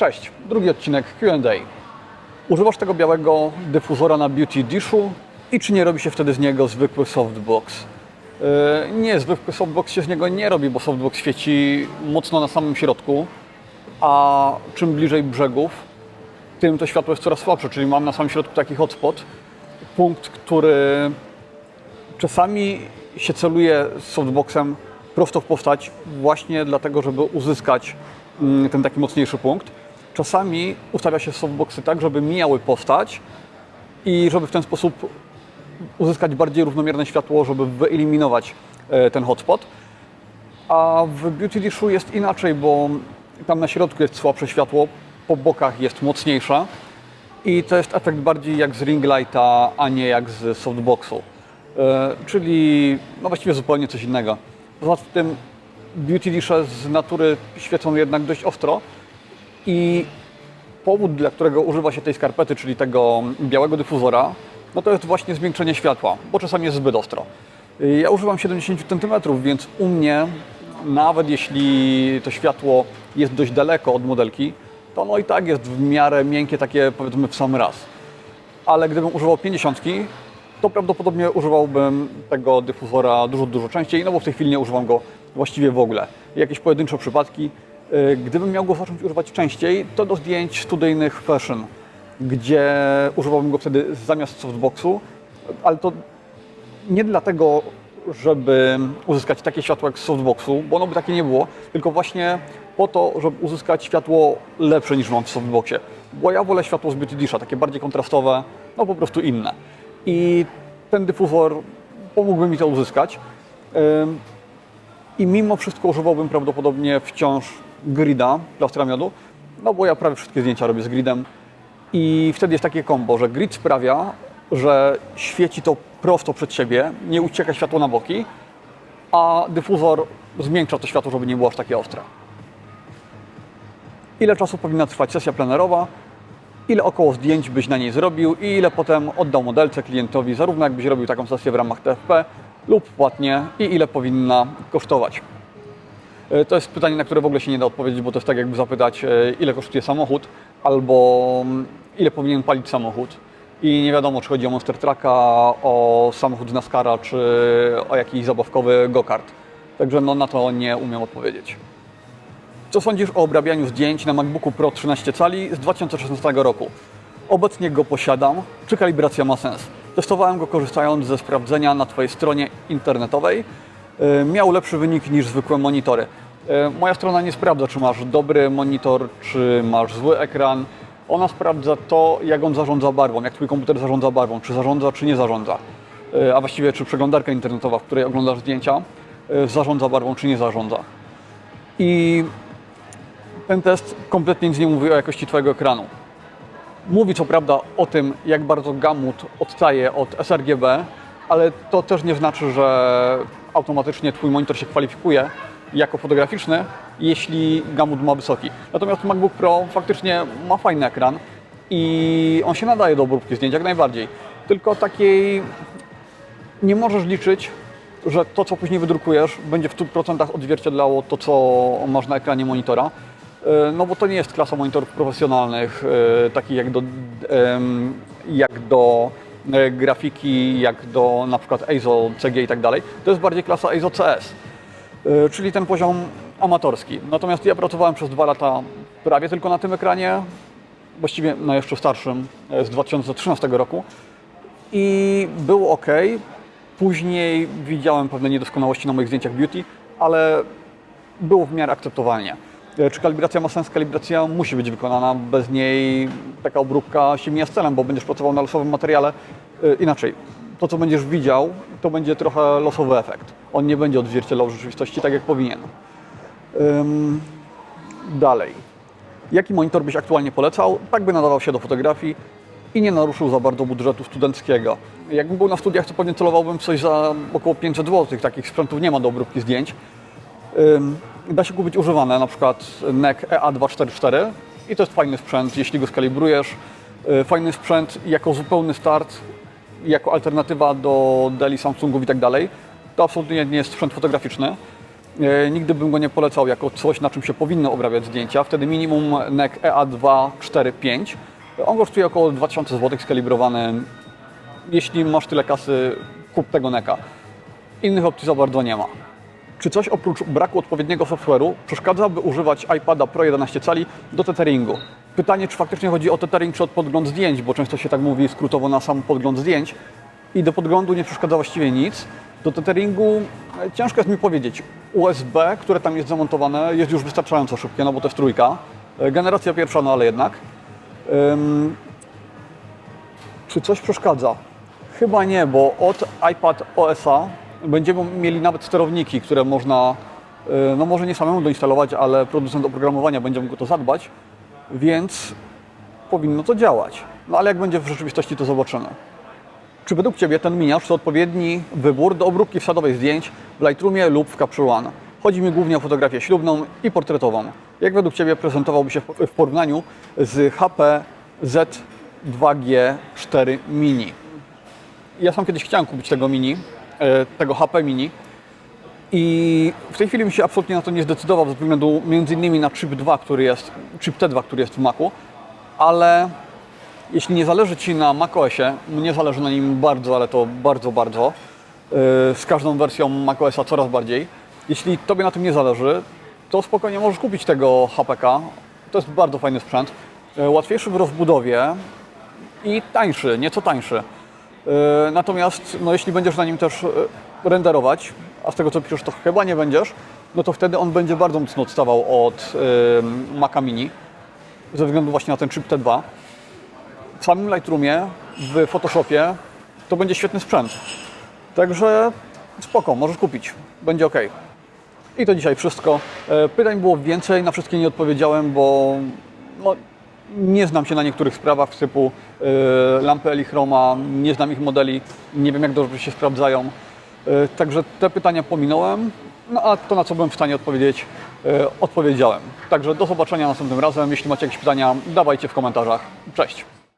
Cześć, drugi odcinek Q&A. Używasz tego białego dyfuzora na Beauty Dishu i czy nie robi się wtedy z niego zwykły softbox? Yy, nie, zwykły softbox się z niego nie robi, bo softbox świeci mocno na samym środku, a czym bliżej brzegów, tym to światło jest coraz słabsze, czyli mam na samym środku taki hotspot, punkt, który czasami się celuje z softboxem prosto w postać właśnie dlatego, żeby uzyskać mm, ten taki mocniejszy punkt. Czasami ustawia się softboxy tak, żeby mijały postać i żeby w ten sposób uzyskać bardziej równomierne światło, żeby wyeliminować e, ten hotspot. A w Beauty Dishu jest inaczej, bo tam na środku jest słabsze światło, po bokach jest mocniejsze i to jest efekt bardziej jak z ring lighta, a nie jak z softboxu. E, czyli no właściwie zupełnie coś innego. Poza tym Beauty Dishe z natury świecą jednak dość ostro i powód, dla którego używa się tej skarpety, czyli tego białego dyfuzora, no to jest właśnie zwiększenie światła, bo czasami jest zbyt ostro. Ja używam 70 cm, więc u mnie, nawet jeśli to światło jest dość daleko od modelki, to ono i tak jest w miarę miękkie, takie powiedzmy w sam raz. Ale gdybym używał 50, to prawdopodobnie używałbym tego dyfuzora dużo, dużo częściej, no bo w tej chwili nie używam go właściwie w ogóle. Jakieś pojedyncze przypadki. Yy, Gdybym miał go zacząć używać częściej, to do zdjęć studyjnych fashion, gdzie używałbym go wtedy zamiast softboxu, ale to nie dlatego, żeby uzyskać takie światło jak z softboxu, bo ono by takie nie było, tylko właśnie po to, żeby uzyskać światło lepsze niż mam w softboxie. Bo ja wolę światło z Beauty Disha, takie bardziej kontrastowe, no po prostu inne. I ten dyfuzor pomógłby mi to uzyskać. I mimo wszystko używałbym prawdopodobnie wciąż grida plastra miodu, no bo ja prawie wszystkie zdjęcia robię z gridem. I wtedy jest takie kombo, że grid sprawia, że świeci to prosto przed siebie, nie ucieka światło na boki, a dyfuzor zmiękcza to światło, żeby nie było aż takie ostre. Ile czasu powinna trwać sesja plenerowa, ile około zdjęć byś na niej zrobił i ile potem oddał modelce klientowi, zarówno jakbyś robił taką sesję w ramach TFP lub płatnie i ile powinna kosztować. E, To jest pytanie, na które w ogóle się nie da odpowiedzieć, bo to jest tak jakby zapytać, e, ile kosztuje samochód, albo mm, ile powinien palić samochód. I nie wiadomo, czy chodzi o Monster Trucka, o samochód z NASCARa, czy o jakiś zabawkowy go-kart. Także no, na to nie umiem odpowiedzieć. Co sądzisz o obrabianiu zdjęć na MacBooku Pro 13 cali z 2016 roku? Obecnie go posiadam. Czy kalibracja ma sens? Testowałem go korzystając ze sprawdzenia na Twojej stronie internetowej. Yy, Miał lepszy wynik niż zwykłe monitory. Yy, Moja strona nie sprawdza, czy masz dobry monitor, czy masz zły ekran. Ona sprawdza to, jak on zarządza barwą, jak Twój komputer zarządza barwą, czy zarządza, czy nie zarządza. Yy, A właściwie, czy przeglądarka internetowa, w której oglądasz zdjęcia, zarządza barwą, czy nie zarządza. I ten test kompletnie nic nie mówi o jakości Twojego ekranu. Mówi co prawda o tym, jak bardzo gamut odstaje od sRGB, ale to też nie znaczy, że automatycznie Twój monitor się kwalifikuje jako fotograficzny, jeśli gamut ma wysoki. Natomiast MacBook Pro faktycznie ma fajny ekran i on się nadaje do obróbki zdjęć jak najbardziej. Tylko takiej nie możesz liczyć, że to, co później wydrukujesz, będzie w 100% odzwierciedlało to, co masz na ekranie monitora. E, No bo to nie jest klasa monitorów profesjonalnych, e, takich jak do, jak do grafiki, jak do na przykład ISO, CG i tak dalej. To jest bardziej klasa ISO CS, e, czyli ten poziom amatorski. Natomiast ja pracowałem przez dwa lata prawie tylko na tym ekranie, właściwie na jeszcze starszym, e, z 2013 roku i było ok. Później widziałem pewne niedoskonałości na moich zdjęciach beauty, ale było w miarę akceptowalnie. E, Czy kalibracja ma sens? Kalibracja musi być wykonana. Bez niej taka obróbka się mija z celem, bo będziesz pracował na losowym materiale. E, Inaczej, to co będziesz widział, to będzie trochę losowy efekt. On nie będzie odzwierciedlał rzeczywistości tak, jak powinien. Dalej. Jaki monitor byś aktualnie polecał? Tak by nadawał się do fotografii i nie naruszył za bardzo budżetu studenckiego. Jakbym był na studiach, to pewnie celowałbym coś za około 500 zł. Takich sprzętów nie ma do obróbki zdjęć. Da się kupić używane, na przykład NEC EA244 i to jest fajny sprzęt, jeśli go skalibrujesz. Y, Fajny sprzęt jako zupełny start, jako alternatywa do Deli, Samsungów i tak dalej. To absolutnie nie jest sprzęt fotograficzny. E, Nigdy bym go nie polecał jako coś, na czym się powinno obrabiać zdjęcia. Wtedy minimum NEC EA245. On kosztuje około 2000 zł skalibrowany. Jeśli masz tyle kasy, kup tego NECa. Innych opcji za bardzo nie ma. Czy coś oprócz braku odpowiedniego software'u przeszkadza, by używać iPada Pro 11 cali do tetheringu? Pytanie, czy faktycznie chodzi o tethering, czy o podgląd zdjęć, bo często się tak mówi skrótowo na sam podgląd zdjęć. I do podglądu nie przeszkadza właściwie nic. Do tetheringu e, ciężko jest mi powiedzieć. USB, które tam jest zamontowane, jest już wystarczająco szybkie, no bo to jest trójka. E, Generacja pierwsza, no ale jednak. Czy coś przeszkadza? Chyba nie, bo od iPad OS-a będziemy mieli nawet sterowniki, które można, y, no może nie samemu doinstalować, ale producent oprogramowania będzie mógł to zadbać, więc powinno to działać. No ale jak będzie w rzeczywistości, to zobaczymy. Czy według Ciebie ten miniaż to odpowiedni wybór do obróbki wsadowej zdjęć w Lightroomie lub w Capture One? Chodzi mi głównie o fotografię ślubną i portretową. Jak według Ciebie prezentowałby się w porównaniu z HP Z2G4 Mini? Ja sam kiedyś chciałem kupić tego Mini, tego HP Mini i w tej chwili bym się absolutnie na to nie zdecydował ze względu między innymi na chip 2, który jest, chip T2, który jest w Macu, ale jeśli nie zależy Ci na macOSie, mnie zależy na nim bardzo, ale to bardzo, bardzo, yy, z każdą wersją macOSa coraz bardziej. Jeśli Tobie na tym nie zależy, to spokojnie możesz kupić tego HPK. To jest bardzo fajny sprzęt, yy, łatwiejszy w rozbudowie i tańszy, nieco tańszy. Yy, Natomiast no, jeśli będziesz na nim też yy, renderować, a z tego co piszesz, to chyba nie będziesz, no to wtedy on będzie bardzo mocno odstawał od yy, Maca Mini, ze względu właśnie na ten chip T2 w samym Lightroomie, w Photoshopie to będzie świetny sprzęt. Także spoko, możesz kupić, będzie ok. I to dzisiaj wszystko. E, Pytań było więcej, na wszystkie nie odpowiedziałem, bo no, nie znam się na niektórych sprawach typu e, lampy Elichroma, nie znam ich modeli, nie wiem jak dobrze się sprawdzają. E, Także te pytania pominąłem, no a to na co byłem w stanie odpowiedzieć, e, odpowiedziałem. Także do zobaczenia następnym razem. Jeśli macie jakieś pytania, dawajcie w komentarzach. Cześć!